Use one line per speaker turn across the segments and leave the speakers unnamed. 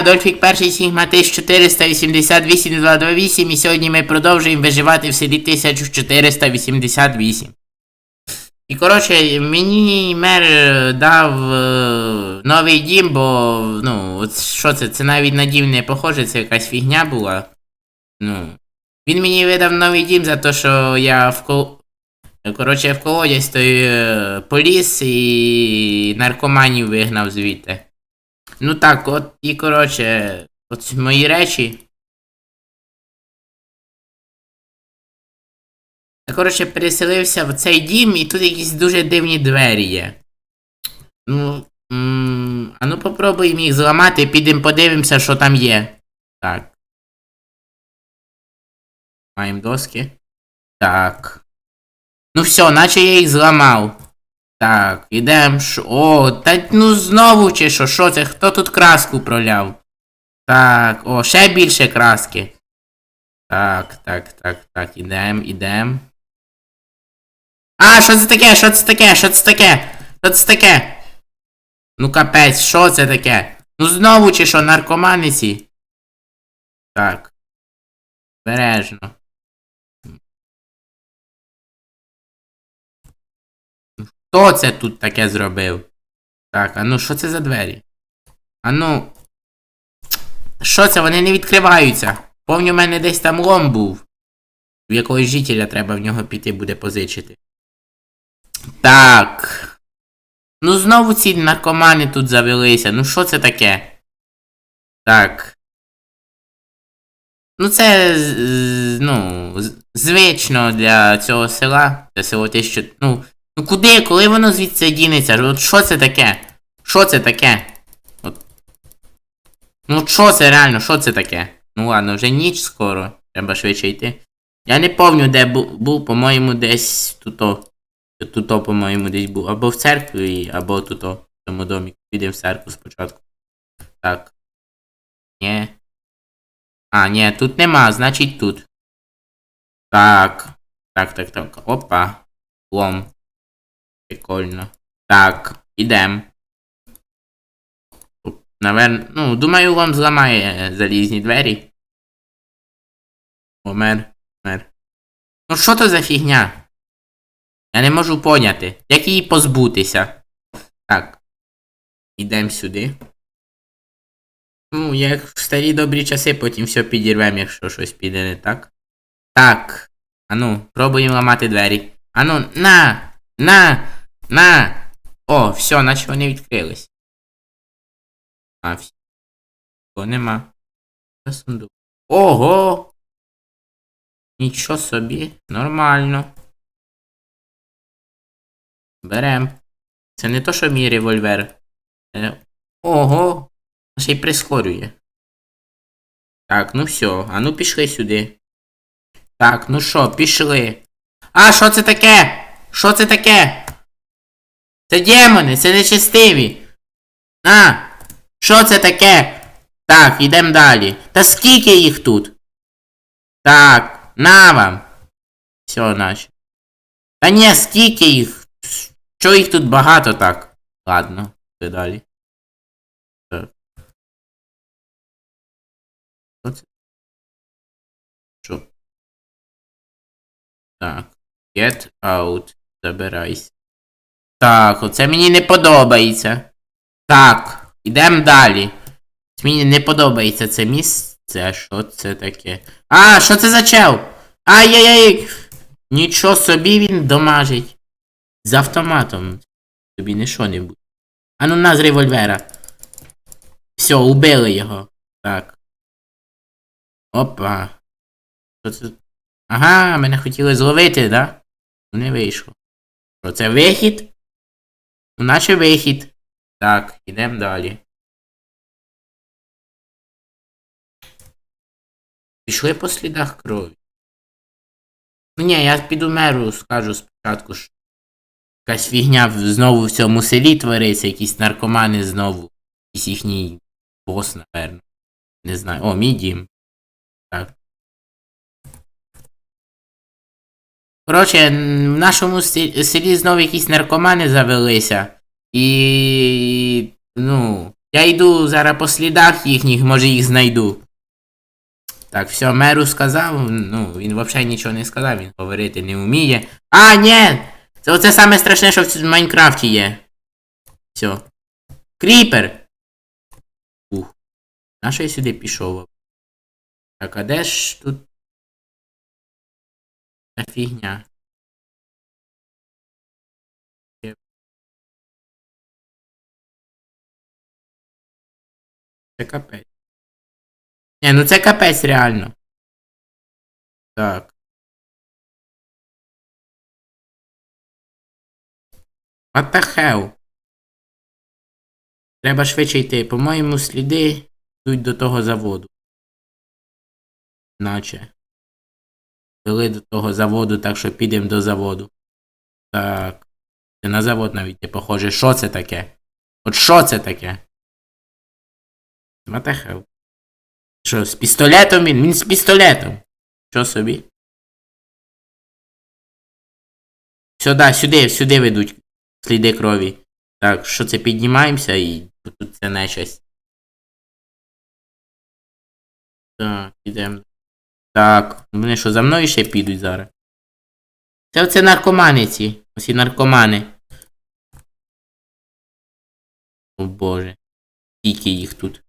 Адольфік перший Сігма 1488 228 і сьогодні ми продовжуємо виживати в селі 1488. І коротше, мені мер дав е, новий дім, бо ну, от що це? Це навіть на дім не похоже, це якась фігня була. Ну. Він мені видав новий дім за те, що я в кол... Коротше, в колодязь той е, поліз і наркоманів вигнав звідти. Ну так, от і коротше, от мої речі. Я, коротше, переселився в цей дім, і тут якісь дуже дивні двері є. Ну. а ну попробуємо їх зламати, підемо подивимося, що там є. Так. Маємо доски. Так. Ну все, наче я їх зламав. Так, ідем. Ш... О, та ну знову чи що? Що це? Хто тут краску проляв? Так, о, ще більше краски. Так, так, так, так, ідем, ідем. А, що це таке? Що це таке? Що це таке? Що це таке? Ну капець, що це таке? Ну знову чи що, наркоманиці? Так. Бережно. Хто це тут таке зробив? Так, а ну що це за двері? А ну. Що це? Вони не відкриваються. Помню, в мене десь там лом був. В якогось жителя треба в нього піти буде позичити. Так. Ну знову ці наркомани тут завелися. Ну що це таке? Так. Ну це ну, звично для цього села. Це село те, що. Ну, ну куди, коли воно звідси дінеться? От що це таке? Що це таке? От. Ну що це реально, що це таке? Ну ладно, вже ніч скоро. Треба швидше йти. Я не пам'ятаю, де був, був по-моєму, десь туто. Туто, по-моєму, десь був. Або в церкві, або туто, в цьому домі. Підемо в церкву спочатку. Так. Ні. А, ні, тут нема, значить тут. Так. Так, так, так. Опа. Лом. Прикольно. Так, ідем. Наверно, ну, думаю, лом зламає е, залізні двері. О, мер, мер. Ну що то за фігня? Я не можу поняти. Як її позбутися? Так. Ідем сюди. Ну, як в старі добрі часи, потім все підірвемо, якщо щось піде не так. Так. Ану, пробуємо ламати двері. Ану, на! На! На! О, все, наче вони відкрились. А, все. О, нема. Це сундук. Ого! Нічого собі, нормально. Берем. Це не то, що мій револьвер. Е, Ого! Ще й прискорює. Так, ну все. А ну пішли сюди. Так, ну що, пішли. А, що це таке? Що це таке? Це демони, це нечестиві. А, що це таке? Так, йдемо далі. Та скільки їх тут? Так, на вам. Все, наче. Та ні, скільки їх? Чого їх тут багато так? Ладно, йди далі. Так. Що це? Що? Так. Get out. Забирайся. Так, оце мені не подобається. Так, ідемо далі. Мені не подобається це місце. Що це таке? А, що це за чел? Ай-яй-яй! Нічого собі він домажить. З автоматом. Тобі не що не буде. А ну на з револьвера. Все, убили його. Так. Опа. Що це? Ага, мене хотіли зловити, да? Не вийшло. Що це вихід? Ну наче вихід. Так, ідемо далі. Пішли по слідах крові. Ну ні, я піду меру, скажу спочатку, що якась фігня знову в цьому селі твориться, якісь наркомани знову. Якийсь їхній бос, напевно. Не знаю. О, мій дім. Так. Коротше, в нашому селі знову якісь наркомани завелися. І. Ну. Я йду зараз по слідах їхніх, може їх знайду. Так, все, меру сказав, ну, він взагалі нічого не сказав, він говорити не вміє. А, ні! Це оце саме страшне, що в Майнкрафті є. Все. Кріпер! Ух. На що я сюди пішов? Так, а де ж тут. Та фігня. Це капець. Ні, ну це капець реально. Так. What the hell? Треба швидше йти. По-моєму, сліди йдуть до того заводу. Наче. Вели до того заводу, так що підемо до заводу. Так. Це на завод навіть не похоже. Що це таке? От що це таке? What? Що, з пістолетом він? Він з пістолетом. Що собі? Сюди, сюди, сюди ведуть сліди крові. Так, що це піднімаємося і тут це нечасть. Так, ідемо. Так, вони що, за мною ще підуть зараз? Це оце наркомани ці. Оці наркомани. О боже. Скільки їх тут.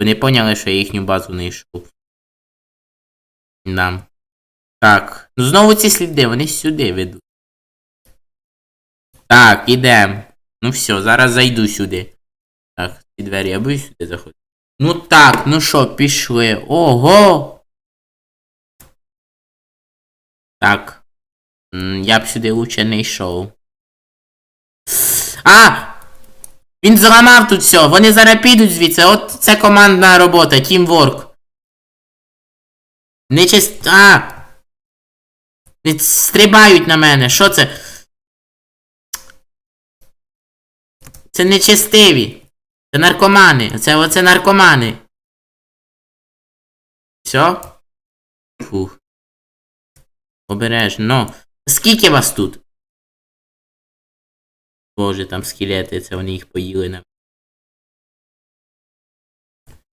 Вони поняли, що я їхню базу не йшов. Нам. Так. Ну знову ці сліди, вони сюди ведуть. Так, ідем. Ну все, зараз зайду сюди. Так, ці двері я боюсь сюди заходити. Ну так, ну що, пішли. Ого! Так. Я б сюди лучше не йшов. А! Він зламав тут все. Вони зараз підуть звідси. От це командна робота, тімворк. Не честь. А! Не стрибають на мене. Що це? Це нечестиві. Це наркомани. Це оце наркомани. Все? Фух. Обережно. Скільки вас тут? Боже, там скелети, це вони їх поїли на.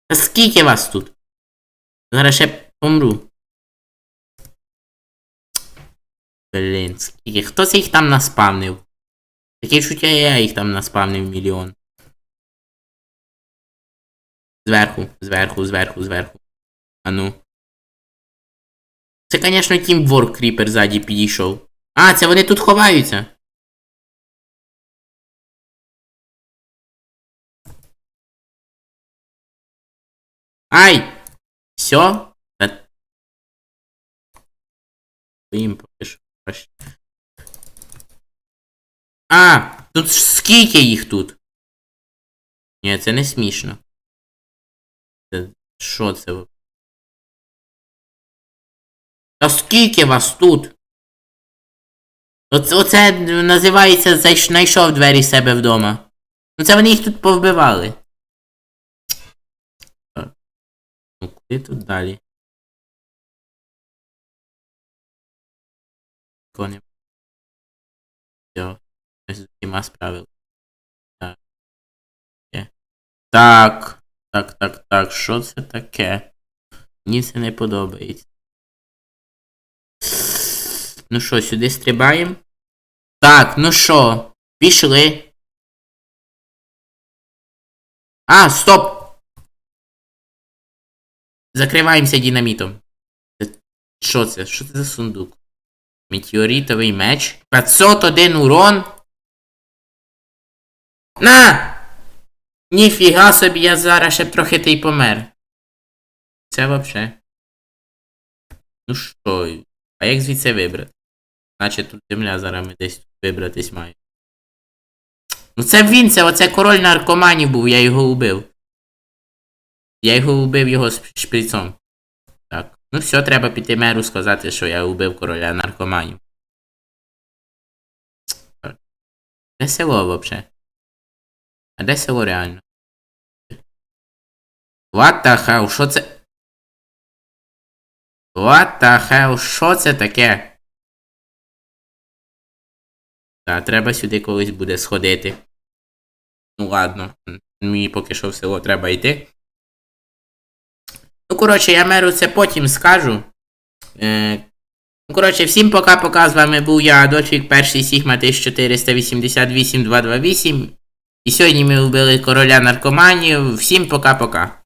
Та скільки вас тут? Зараз ще помру. Блін, скільки. Хто це їх там наспавнив? Таке чуття я їх там наспавнив мільйон. Зверху, зверху, зверху, зверху. А ну. Це, звісно, Тім Ворк Кріпер ззаді підійшов. А, це вони тут ховаються. Ай! Все? Їм поки. А! Тут скільки їх тут? Ні, це не смішно. Це... Це? Та скільки вас тут? Оце, оце називається знайшов двері себе вдома. Ну це вони їх тут повбивали. Так. Ну куди тут далі? Кони. Все. Ми з усіма справили. Так. Так. Так, так, так. Що це таке? Мені це не подобається. Ну що, сюди стрибаємо? Так, ну що, пішли. А, стоп! Закриваємося динамітом. Що це? Що це за сундук? Метеоритовий меч. 501 урон. На! Ніфіга собі, я зараз ще трохи та й помер. Це вообще. Ну що, а як звідси вибрати? Значить тут земля зараз ми десь тут вибратись має. Ну це він, це оце король наркоманів був, я його убив. Я його убив його шприцом. Так. Ну все, треба піти меру сказати, що я убив короля наркоманів. Де село взагалі? А де село реально? What the hell? Що це? What the hell? Що це таке? Так, треба сюди колись буде сходити. Ну ладно. Мені поки що в село треба йти. Ну, коротше, я меру це потім скажу. Е, ну, коротше, всім пока-пока. З вами був я, дочик, перший Сігма 1488 228. І сьогодні ми вбили короля наркоманів. Всім пока-пока.